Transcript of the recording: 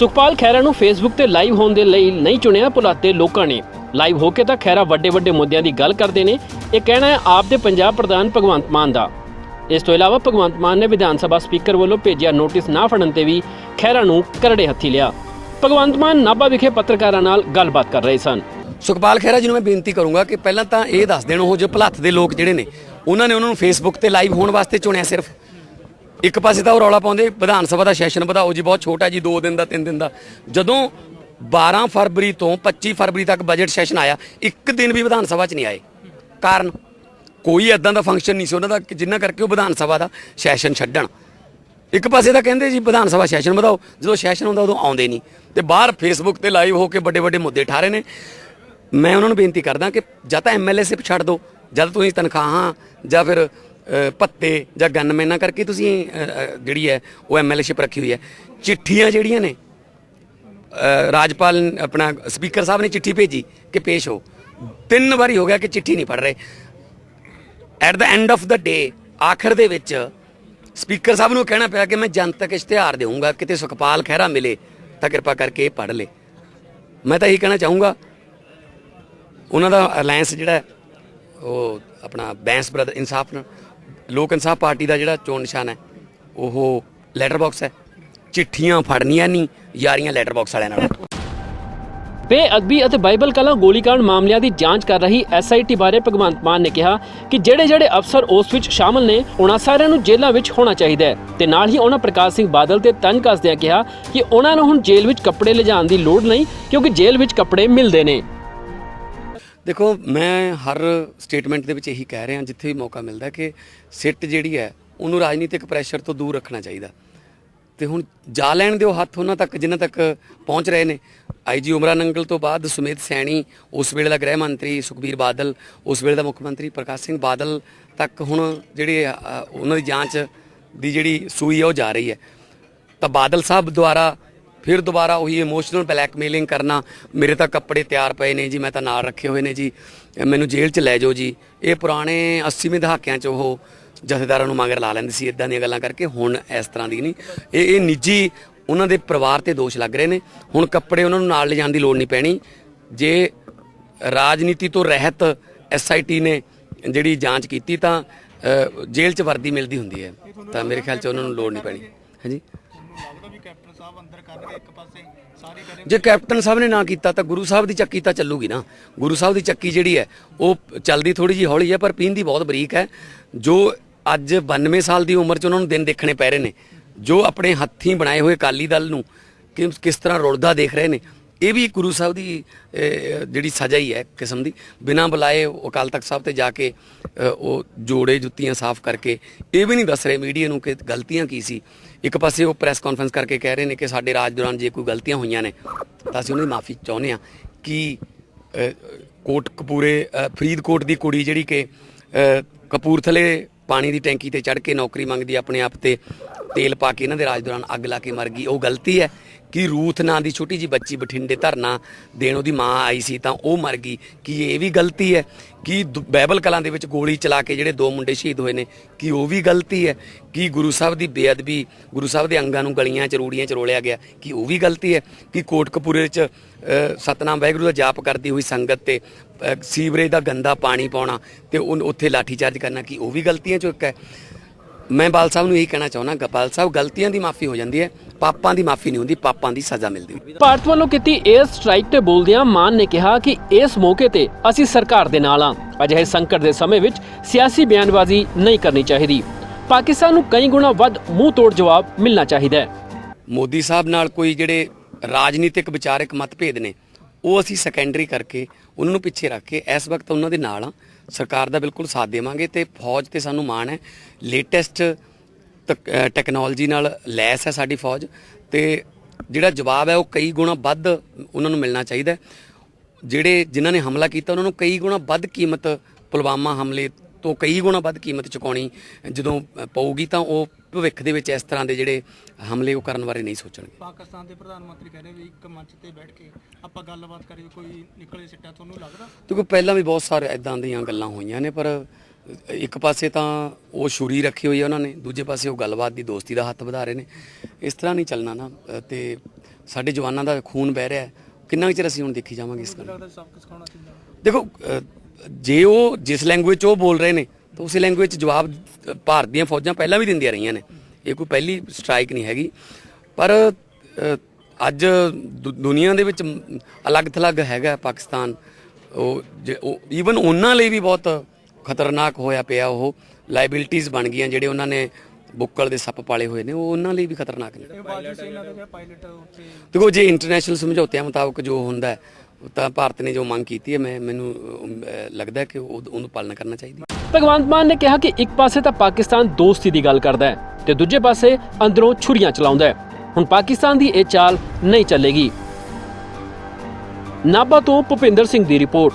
ਸੁਖਪਾਲ ਖਹਿਰਾ ਨੂੰ ਫੇਸਬੁੱਕ ਤੇ ਲਾਈਵ ਹੋਣ ਦੇ ਲਈ ਨਹੀਂ ਚੁਣਿਆ ਭੁਲਾਤੇ ਲੋਕਾਂ ਨੇ। ਲਾਈਵ ਹੋ ਕੇ ਤਾਂ ਖਹਿਰਾ ਵੱਡੇ ਵੱਡੇ ਮੁੱਦਿਆਂ ਦੀ ਗੱਲ ਕਰਦੇ ਨੇ। ਇਹ ਕਹਿਣਾ ਹੈ ਆਪ ਦੇ ਪੰਜਾਬ ਪ੍ਰਧਾਨ ਭਗਵੰਤ ਮਾਨ ਦਾ। ਇਸ ਤੋਂ ਇਲਾਵਾ ਭਗਵੰਤ ਮਾਨ ਨੇ ਵਿਧਾਨ ਸਭਾ ਸਪੀਕਰ ਵੱਲੋਂ ਭੇਜਿਆ ਨੋਟਿਸ ਨਾ ਫੜਨ ਤੇ ਵੀ ਖਹਿਰਾ ਨੂੰ ਕਰੜੇ ਹੱਥੀ ਲਿਆ। ਭਗਵੰਤ ਮਾਨ ਨਾਭਾ ਵਿਖੇ ਪੱਤਰਕਾਰਾਂ ਨਾਲ ਗੱਲਬਾਤ ਕਰ ਰਹੇ ਸਨ। ਸੁਖਪਾਲ ਖਹਿਰਾ ਜੀ ਨੂੰ ਮੈਂ ਬੇਨਤੀ ਕਰੂੰਗਾ ਕਿ ਪਹਿਲਾਂ ਤਾਂ ਇਹ ਦੱਸ ਦੇਣ ਉਹ ਜੋ ਭਲੱਥ ਦੇ ਲੋਕ ਜਿਹੜੇ ਨੇ, ਉਹਨਾਂ ਨੇ ਉਹਨਾਂ ਨੂੰ ਫੇਸਬੁੱਕ ਤੇ ਲਾਈਵ ਹੋਣ ਵਾਸਤੇ ਚੁਣਿਆ ਸਿਰਫ। ਇੱਕ ਪਾਸੇ ਤਾਂ ਉਹ ਰੌਲਾ ਪਾਉਂਦੇ, ਵਿਧਾਨ ਸਭਾ ਦਾ ਸੈਸ਼ਨ ਵਧਾਓ ਜੀ, ਬਹੁਤ ਛੋਟਾ ਜੀ 2 ਦਿਨ ਦਾ 3 ਦਿਨ ਦਾ। ਜਦੋਂ 12 ਫਰਵਰੀ ਤੋਂ 25 ਫਰਵਰੀ ਤੱਕ ਬਜਟ ਸੈਸ਼ਨ ਆਇਆ, ਇੱਕ ਦਿਨ ਵੀ ਵਿਧਾਨ ਸਭਾ 'ਚ ਨਹੀਂ ਆਏ। ਕਾਰਨ, ਕੋਈ ਐਦਾਂ ਦਾ ਫੰਕਸ਼ਨ ਨਹੀਂ ਸੀ ਉਹਨਾਂ ਦਾ ਕਿ ਜਿੰਨਾ ਕਰਕੇ ਉਹ ਵਿਧਾਨ ਸਭਾ ਦਾ ਸੈਸ਼ਨ ਛੱਡਣ। ਇੱਕ ਪਾਸੇ ਤਾਂ ਕਹਿੰਦੇ ਜੀ, ਵਿਧਾਨ ਸਭਾ ਸੈਸ਼ਨ ਵਧਾਓ, ਜਦੋਂ ਸੈਸ਼ਨ ਹੁੰਦਾ ਉਦੋਂ ਆਉਂਦੇ ਨਹੀਂ। ਤੇ ਬਾਹਰ ਫੇਸਬੁੱਕ ਤੇ ਲਾਈਵ ਹੋ ਕੇ ਵੱਡੇ ਵੱਡੇ ਮੁੱਦੇ ਠਾਰੇ ਨੇ। ਮੈਂ ਉਹਨਾਂ ਨੂੰ ਬੇਨਤੀ ਕਰਦਾ ਕਿ ਜਾਂ ਤਾਂ ਐਮਐਲਏ ਸਿਪ ਛੱਡ ਦਿਓ ਜਦ ਤੁਸੀਂ ਤਨਖਾਹਾਂ, ਜਾਂ ਫਿਰ ਭੱਤੇ ਜਾਂ ਗਨਮੈਨਾਂ ਕਰਕੇ ਤੁਸੀਂ ਜਿਹੜੀ ਹੈ, ਉਹ ਐਮਐਲਏ ਸ਼ਿਪ ਰੱਖੀ ਹੋਈ ਹੈ। ਚਿੱਠੀਆਂ ਜਿਹੜੀਆਂ ਨੇ ਰਾਜਪਾਲ ਆਪਣਾ ਸਪੀਕਰ ਸਾਹਿਬ ਨੇ ਚਿੱਠੀ ਭੇਜੀ ਕਿ ਪੇਸ਼ ਹੋ। ਤਿੰਨ ਵਾਰੀ ਹੋ ਗਿਆ ਕਿ ਚਿੱਠੀ ਨਹੀਂ ਪੜ ਰਹੇ। At the end of the day ਆਖਰ ਦੇ ਵਿੱਚ ਸਪੀਕਰ ਸਾਹਿਬ ਨੂੰ ਕਹਿਣਾ ਪਿਆ ਕਿ ਮੈਂ ਜਨਤਕ ਇਸ਼ਤਿਹਾਰ ਦੇਵਾਂਗਾ ਕਿਤੇ ਸੁਖਪਾਲ ਖਹਿਰਾ ਮਿਲੇ ਤਾਂ ਕਿਰਪਾ ਕਰਕੇ ਇਹ ਪੜ ਲੇ। ਮੈਂ ਤਾਂ ਇਹੀ ਕਹਿਣਾ ਚਾਹੂੰਗਾ, ਉਹਨਾਂ ਦਾ ਅਲਾਈਅੰਸ ਜਿਹੜਾ ਉਹ ਆਪਣਾ ਬੈਂਸ ਬ੍ਰਦਰ ਇਨਸਾਫ ਨਾਲ ਲੋਕ ਇਨਸਾਫ ਪਾਰਟੀ ਦਾ ਜਿਹੜਾ ਚੋਣ ਨਿਸ਼ਾਨ ਹੈ, ਉਹ ਲੈਟਰ ਬਾਕਸ ਹੈ। ਚਿੱਠੀਆਂ ਫੜਨੀਆਂ ਨਹੀਂ, ਯਾਰੀਆਂ ਲੈਟਰ ਬਾਕਸ ਵਾਲਿਆਂ ਨਾਲ। ਬੇਅਦਬੀ ਅਤੇ ਬਾਈਬਲ ਕਲਾ ਗੋਲੀकांड ਮਾਮਲਿਆਂ ਦੀ ਜਾਂਚ ਕਰ ਰਹੀ ਐਸਆਈਟੀ ਬਾਰੇ ਭਗਵੰਤ ਮਾਨ ਨੇ ਕਿਹਾ ਕਿ ਜਿਹੜੇ ਜਿਹੜੇ ਅਫਸਰ ਉਸ ਵਿੱਚ ਸ਼ਾਮਲ ਨੇ, ਉਹਨਾਂ ਸਾਰਿਆਂ ਨੂੰ ਜੇਲ੍ਹਾਂ ਵਿੱਚ ਹੋਣਾ ਚਾਹੀਦਾ ਹੈ। ਤੇ ਨਾਲ ਹੀ ਉਹਨਾਂ ਪ੍ਰਕਾਸ਼ ਸਿੰਘ ਬਾਦਲ ਤੇ ਤੰਜ ਕੱਸਦਿਆਂ ਕਿਹਾ ਕਿ ਉਹਨਾਂ ਨੂੰ ਹੁਣ ਜੇਲ੍ਹ ਵਿੱਚ ਕੱਪੜੇ ਲਿਜਾਣ ਦੀ ਲੋੜ ਨਹੀਂ, ਕਿਉਂਕਿ ਜੇਲ੍ਹ ਵਿੱਚ ਕੱਪੜੇ ਮਿਲਦੇ ਨੇ। ਦੇਖੋ, ਮੈਂ ਹਰ ਸਟੇਟਮੈਂਟ ਦੇ ਵਿੱਚ ਇਹੀ ਕਹਿ ਰਿਹਾ, ਜਿੱਥੇ ਵੀ ਮੌਕਾ ਮਿਲਦਾ ਕਿ ਸਿੱਟ ਜਿਹੜੀ ਹੈ, ਉਹਨੂੰ ਰਾਜਨੀਤਿਕ ਪ੍ਰੈਸ਼ਰ ਤੋਂ ਦੂਰ ਰੱਖਣਾ ਚਾਹੀਦਾ। ਤੇ ਹੁਣ ਜਾ ਲੈਣ ਦਿਓ ਹੱਥ ਉਹਨਾਂ ਤੱਕ ਜਿਨ੍ਹਾਂ ਤੱਕ ਪਹੁੰਚ ਰਹੇ ਨੇ। ਆਈਜੀ ਉਮਰਾ ਨੰਗਲ ਤੋਂ ਬਾਅਦ ਸੁਮੇਤ ਸੈਣੀ, ਉਸ ਵੇਲੇ ਦਾ ਗ੍ਰਹਿ ਮੰਤਰੀ ਸੁਖਬੀਰ ਬਾਦਲ, ਉਸ ਵੇਲੇ ਦਾ ਮੁੱਖ ਮੰਤਰੀ ਪ੍ਰਕਾਸ਼ ਸਿੰਘ ਬਾਦਲ ਤੱਕ ਹੁਣ ਜਿਹੜੇ ਉਹਨਾਂ ਦੀ ਜਾਂਚ ਦੀ ਜਿਹੜੀ ਸੂਈ ਹੈ, ਉਹ ਜਾ ਰਹੀ ਹੈ। ਤਾਂ ਬਾਦਲ ਸਾਹਿਬ ਦੁਆਰਾ ਫਿਰ ਦੁਬਾਰਾ ਉਹੀ ਇਮੋਸ਼ਨਲ ਬਲੈਕਮੇਲਿੰਗ ਕਰਨਾ। ਮੇਰੇ ਤਾਂ ਕੱਪੜੇ ਤਿਆਰ ਪਏ ਨੇ ਜੀ, ਮੈਂ ਤਾਂ ਨਾਲ ਰੱਖੇ ਹੋਏ ਨੇ ਜੀ। ਮੈਨੂੰ ਜੇਲ੍ਹ 'ਚ ਲੈ ਜਾਓ ਜੀ। ਇਹ ਪੁਰਾਣੇ 80ਵੇਂ ਦਹਾਕਿਆਂ 'ਚ ਉਹ ਜਥੇਦਾਰਾਂ ਨੂੰ ਮਗਰ ਲਾ ਲੈਂਦੇ ਸੀ ਇਦਾਂ ਦੀਆਂ ਗੱਲਾਂ ਕਰਕੇ। ਹੁਣ ਇਸ ਤਰ੍ਹਾਂ ਦੀ ਨਹੀਂ। ਇਹ ਇਹ ਨਿੱਜੀ ਉਹਨਾਂ ਦੇ ਪਰਿਵਾਰ ਤੇ ਦੋਸ਼ ਲੱਗ ਰਹੇ ਨੇ। ਹੁਣ ਕੱਪੜੇ ਉਹਨਾਂ ਨੂੰ ਨਾਲ ਲਿਜਾਣ ਦੀ ਲੋੜ ਨਹੀਂ ਪੈਣੀ। ਜੇ ਰਾਜਨੀਤੀ ਤੋਂ ਰਹਿਤ ਐਸਆਈਟੀ ਨੇ ਜਿਹੜੀ ਜਾਂਚ ਕੀਤੀ ਤਾਂ ਜੇਲ੍ਹ 'ਚ ਵਰਦੀ ਮਿਲਦੀ ਹੁੰਦੀ ਹੈ। ਤਾਂ ਮੇਰੇ ਖਿਆਲ 'ਚ ਉਹਨਾਂ ਨੂੰ ਲੋੜ ਨਹੀਂ ਪੈਣੀ। ਹਾਂਜੀ? ਲੱਗਦਾ ਸਾਹਿਬ ਅੰਦਰ ਕਰਨਗੇ ਇੱਕ ਪਾਸੇ, ਸਾਰੇ ਕਰੇ ਜੇ ਕੈਪਟਨ ਸਾਹਿਬ ਨੇ ਨਾ ਕੀਤਾ ਤਾਂ ਗੁਰੂ ਸਾਹਿਬ ਦੀ ਚੱਕੀ ਤਾਂ ਚੱਲੂਗੀ ਨਾ। ਗੁਰੂ ਸਾਹਿਬ ਦੀ ਚੱਕੀ ਜਿਹੜੀ ਹੈ, ਉਹ ਚੱਲਦੀ ਥੋੜੀ ਜੀ ਹੌਲੀ ਹੈ, ਪਰ ਪੀਂਦੀ ਬਹੁਤ ਬਰੀਕ ਹੈ। ਜੋ ਅੱਜ 92 ਸਾਲ ਦੀ ਉਮਰ 'ਚ ਉਹਨਾਂ ਨੂੰ ਦਿਨ ਦੇਖਣੇ ਪੈ ਰਹੇ ਨੇ, ਜੋ ਆਪਣੇ ਹੱਥੀਂ ਬਣਾਏ ਹੋਏ ਅਕਾਲੀ ਦਲ ਨੂੰ ਕਿ- ਕਿਸ ਤਰ੍ਹਾਂ ਰੁਲਦਾ ਦੇਖ ਰਹੇ ਨੇ ਇਹ ਵੀ ਗੁਰੂ ਸਾਹਿਬ ਦੀ ਜਿਹੜੀ ਸਜ਼ਾ ਹੀ ਹੈ ਕਿਸਮ ਦੀ। ਬਿਨਾਂ ਬੁਲਾਏ ਉਹ ਅਕਾਲ ਤਖਤ ਸਾਹਿਬ ਤੇ ਜਾ ਕੇ ਉਹ ਜੋੜੇ ਜੁੱਤੀਆਂ ਸਾਫ਼ ਕਰਕੇ, ਇਹ ਵੀ ਨਹੀਂ ਦੱਸ ਰਹੇ ਮੀਡੀਆ ਨੂੰ ਕਿ ਗਲਤੀਆਂ ਕੀ ਸੀ। ਇੱਕ ਪਾਸੇ ਉਹ ਪ੍ਰੈਸ ਕਾਨਫਰੰਸ ਕਰਕੇ ਕਹਿ ਰਹੇ ਨੇ ਕਿ ਸਾਡੇ ਰਾਜ ਦੌਰਾਨ ਜੇ ਕੋਈ ਗਲਤੀਆਂ ਹੋਈਆਂ ਨੇ, ਤਾਂ ਅਸੀਂ ਉਹਨਾਂ ਦੀ ਮਾਫੀ ਚਾਹੁੰਦੇ ਹਾਂ ਕਿ ਕੋਟ ਕਪੂਰੇ ਫਰੀਦਕੋਟ ਦੀ ਕੁੜੀ ਜਿਹੜੀ ਕਿ ਕਪੂਰਥਲੇ ਪਾਣੀ ਦੀ ਟੈਂਕੀ ਤੇ ਚੜ ਕੇ ਨੌਕਰੀ ਮੰਗਦੀ ਆਪਣੇ ਆਪ ਤੇ ਤੇਲ ਪਾ ਕੇ ਇਹਨਾਂ ਦੇ ਰਾਜ ਦੌਰਾਨ ਅੱਗ ਲਾ ਕੇ ਮਰ ਗਈ, ਉਹ ਗਲਤੀ ਹੈ। ਕਿ ਰੂਥ ਨਾਂ ਦੀ ਛੋਟੀ ਜੀ ਬੱਚੀ ਬਠਿੰਡੇ ਧਰਨਾ ਦੇਣ ਉਹਦੀ ਮਾਂ ਆਈ ਸੀ ਤਾਂ ਉਹ ਮਰ ਗਈ। ਕਿ ਇਹ ਵੀ ਗਲਤੀ ਹੈ? ਕਿ ਦ- ਬਾਈਬਲ ਕਲਾਂ ਦੇ ਵਿੱਚ ਗੋਲੀ ਚਲਾ ਕੇ ਜਿਹੜੇ ਦੋ ਮੁੰਡੇ ਸ਼ਹੀਦ ਹੋਏ ਨੇ, ਕਿ ਉਹ ਵੀ ਗਲਤੀ ਹੈ? ਕਿ ਗੁਰੂ ਸਾਹਿਬ ਦੀ ਬੇਅਦਬੀ, ਗੁਰੂ ਸਾਹਿਬ ਦੇ ਅੰਗਾਂ ਨੂੰ ਗਲੀਆਂ ਚ, ਰੂੜੀਆਂ ਚ ਰੋਲਿਆ ਗਿਆ, ਕਿ ਉਹ ਵੀ ਗਲਤੀ ਹੈ? ਕਿ ਕੋਟਕਪੂਰੇ ਚ ਸਤਨਾਮ ਵਾਹਿਗੁਰੂ ਦਾ ਜਾਪ ਕਰਦੀ ਹੋਈ ਸੰਗਤ ਤੇ ਸੀਵਰੇਜ ਦਾ ਗੰਦਾ ਪਾਣੀ ਪਾਉਣਾ ਤੇ ਉਨ- ਉੱਥੇ ਲਾਠੀਚਾਰਜ ਕਰਨਾ, ਕਿ ਉਹ ਵੀ ਗਲਤੀਆਂ ਚੋਂ ਇੱਕ ਹੈ? ਮੈਂ ਬਾਲ ਸਾਹਿਬ ਨੂੰ ਇਹੀ ਕਹਿਣਾ ਚਾਹੁੰਦਾ, ਗਪਾਲ ਸਾਹਿਬ, ਗਲਤੀਆਂ ਦੀ ਮਾਫੀ ਹੋ ਜਾਂਦੀ ਹੈ। ਪਾਪਾਂ ਦੀ ਮਾਫੀ ਨਹੀਂ ਹੁੰਦੀ ਪਾਪਾਂ ਦੀ ਸਜ਼ਾ ਮਿਲਦੀ ਹੈ ਭਾਰਤ ਵੱਲੋਂ ਕੀਤੀ 에ਅਰ ਸਟ੍ਰਾਈਕ ਤੇ ਬੋਲਦਿਆਂ ਮਾਨ ਨੇ ਕਿਹਾ ਕਿ ਇਸ ਮੌਕੇ ਤੇ ਅਸੀਂ ਸਰਕਾਰ ਦੇ ਨਾਲ ਹਾਂ ਅਜਿਹੇ ਸੰਕਟ ਦੇ ਸਮੇਂ ਵਿੱਚ ਸਿਆਸੀ ਬਿਆਨਬਾਜ਼ੀ ਨਹੀਂ ਕਰਨੀ ਚਾਹੀਦੀ। ਪਾਕਿਸਤਾਨ ਨੂੰ ਕਈ ਗੁਣਾ ਵੱਧ ਮੂੰਹ ਤੋੜ ਜਵਾਬ ਮਿਲਣਾ ਚਾਹੀਦਾ ਹੈ। ਮੋਦੀ ਸਾਹਿਬ ਨਾਲ ਕੋਈ ਜਿਹੜੇ ਰਾਜਨੀਤਿਕ ਵਿਚਾਰਕ ਮਤਭੇਦ ਨੇ ਉਹ ਅਸੀਂ ਸੈਕੰਡਰੀ ਕਰਕੇ ਉਹਨਾਂ ਨੂੰ ਪਿੱਛੇ ਰੱਖ ਕੇ ਇਸ ਵਕਤ ਉਹਨਾਂ ਦੇ ਨਾਲ ਆ ਸਰਕਾਰ ਦਾ ਬਿਲਕੁਲ ਸਾਥ ਦੇਵਾਂਗੇ ਤੇ ਫੌਜ ਤੇ ਸਾਨੂੰ ਮਾਣ ਹੈ। ਲੇਟੈਸਟ ਟੈਕਨੋਲੋਜੀ ਨਾਲ ਲੈਸ ਹੈ ਸਾਡੀ ਫੌਜ ਤੇ ਜਿਹੜਾ ਜਵਾਬ ਹੈ ਉਹ ਕਈ ਗੁਣਾ ਵੱਧ ਉਹਨਾਂ ਨੂੰ ਮਿਲਣਾ ਚਾਹੀਦਾ। ਜਿਹੜੇ ਜਿਨ੍ਹਾਂ ਨੇ ਹਮਲਾ ਕੀਤਾ ਉਹਨਾਂ ਨੂੰ ਕਈ ਗੁਣਾ ਵੱਧ ਕੀਮਤ ਪੁਲਵਾਮਾ ਹਮਲੇ ਤੋਂ ਕਈ ਗੁਣਾ ਵੱਧ ਕੀਮਤ ਚੁਕਾਉਣੀ ਜਦੋਂ ਪਊਗੀ ਤਾਂ ਉਹ ਭਵਿੱਖ ਦੇ ਵਿੱਚ ਇਸ ਤਰ੍ਹਾਂ ਦੇ ਜਿਹੜੇ ਹਮਲੇ ਉਹ ਕਰਨ ਬਾਰੇ ਨਹੀਂ ਸੋਚਣਗੇ ਪਾਕਿਸਤਾਨ ਦੇ ਪ੍ਰਧਾਨ ਮੰਤਰੀ ਕਹਿੰਦੇ ਵੀ ਇੱਕ ਮੰਚ ਤੇ ਬੈਠ ਕੇ ਆਪਾਂ ਗੱਲਬਾਤ ਕਰੀਏ ਕੋਈ ਨਿਕਲੇ ਸਿੱਟਾ ਤੁਹਾਨੂੰ ਲੱਗਦਾ ਕਿਉਂਕਿ ਪਹਿਲਾਂ ਵੀ ਬਹੁਤ ਸਾਰੇ ਇਦਾਂ ਦੀਆਂ ਗੱਲਾਂ ਹੋਈਆਂ ਨੇ ਪਰ ਇੱਕ ਪਾਸੇ ਤਾਂ ਉਹ ਛੁਰੀ ਰੱਖੀ ਹੋਈ ਹੈ ਉਹਨਾਂ ਨੇ ਦੂਜੇ ਪਾਸੇ ਉਹ ਗੱਲਬਾਤ ਦੀ ਦੋਸਤੀ ਦਾ ਹੱਥ ਵਧਾ ਰਹੇ ਨੇ। ਇਸ ਤਰ੍ਹਾਂ ਨਹੀਂ ਚੱਲਣਾ ਨਾ ਅ, ਤੇ ਸਾਡੇ ਜਵਾਨਾਂ ਦਾ ਖੂਨ ਵਹਿ ਰਿਹਾ ਹੈ। ਕਿੰਨਾ ਕੁ ਚਿਰ ਅਸੀਂ ਹੁਣ ਦੇਖੀ ਜਾਵਾਂਗੇ ਇਸ ਗੱਲ ਦੇਖੋ ਜੇ ਉਹ ਜਿਸ ਲੈਂਗੁਏਜ 'ਚ ਉਹ ਬੋਲ ਰਹੇ ਨੇ ਤਾਂ ਉਸੇ ਲੈਂਗੁਏਜ 'ਚ ਜਵਾਬ ਅ, ਭਾਰਤ ਦੀਆਂ ਫੌਜਾਂ ਪਹਿਲਾਂ ਵੀ ਦਿੰਦੀਆਂ ਰਹੀਆਂ ਨੇ। ਇਹ ਕੋਈ ਪਹਿਲੀ ਸਟ੍ਰਾਈਕ ਨਹੀਂ ਹੈਗੀ। ਪਰ ਅੱਜ ਦੁ- ਦੁਨੀਆ ਦੇ ਵਿੱਚ ਅਲੱਗ-ਥਲੱਗ ਹੈਗਾ ਪਾਕਿਸਤਾਨ। ਉਹ ਈਵਨ ਉਹਨਾਂ ਲਈ ਵੀ ਬਹੁਤ ਖਤਰਨਾਕ ਹੋਇਆ ਪਿਆ ਉਹ। ਲਾਇਬਿਲਿਟੀਆਂ ਬਣ ਗਈਆਂ ਜਿਹੜੇ ਉਹਨਾਂ ਨੇ ਬੁੱਕਲ ਦੇ ਸੱਪ ਪਾਲੇ ਹੋਏ ਨੇ ਉਹ ਉਹਨਾਂ ਲਈ ਵੀ ਖਤਰਨਾਕ ਨੇ। ਦੇਖੋ ਜੇ ਇੰਟਰਨੈਸ਼ਨਲ ਸਮਝੌਤਿਆਂ ਮੁਤਾਬਕ ਜੋ ਹੁੰਦਾ ਤਾਂ ਭਾਰਤ ਨੇ ਜੋ ਮੰਗ ਕੀਤੀ ਹੈ ਮੈਂ ਮੈਨੂੰ ਲੱਗਦਾ ਹੈ ਕਿ ਉਹ- ਉਹਨੂੰ ਪਾਲਣਾ ਕਰਨਾ ਚਾਹੀਦੀ ਭਗਵੰਤ ਮਾਨ ਨੇ ਕਿਹਾ ਕਿ ਇੱਕ ਪਾਸੇ ਤਾਂ ਪਾਕਿਸਤਾਨ ਦੋਸਤੀ ਦੀ ਗੱਲ ਕਰਦਾ ਹੈ ਤੇ ਦੂਜੇ ਪਾਸੇ ਅੰਦਰੋਂ ਛੁਰੀਆਂ ਚਲਾਉਂਦਾ ਹੈ। ਹੁਣ ਪਾਕਿਸਤਾਨ ਦੀ ਇਹ ਚਾਲ ਨਹੀਂ ਚੱਲੇਗੀ। ਨਾਭਾ ਤੋਂ ਭੁਪਿੰਦਰ ਸਿੰਘ ਦੀ ਰਿਪੋਰਟ।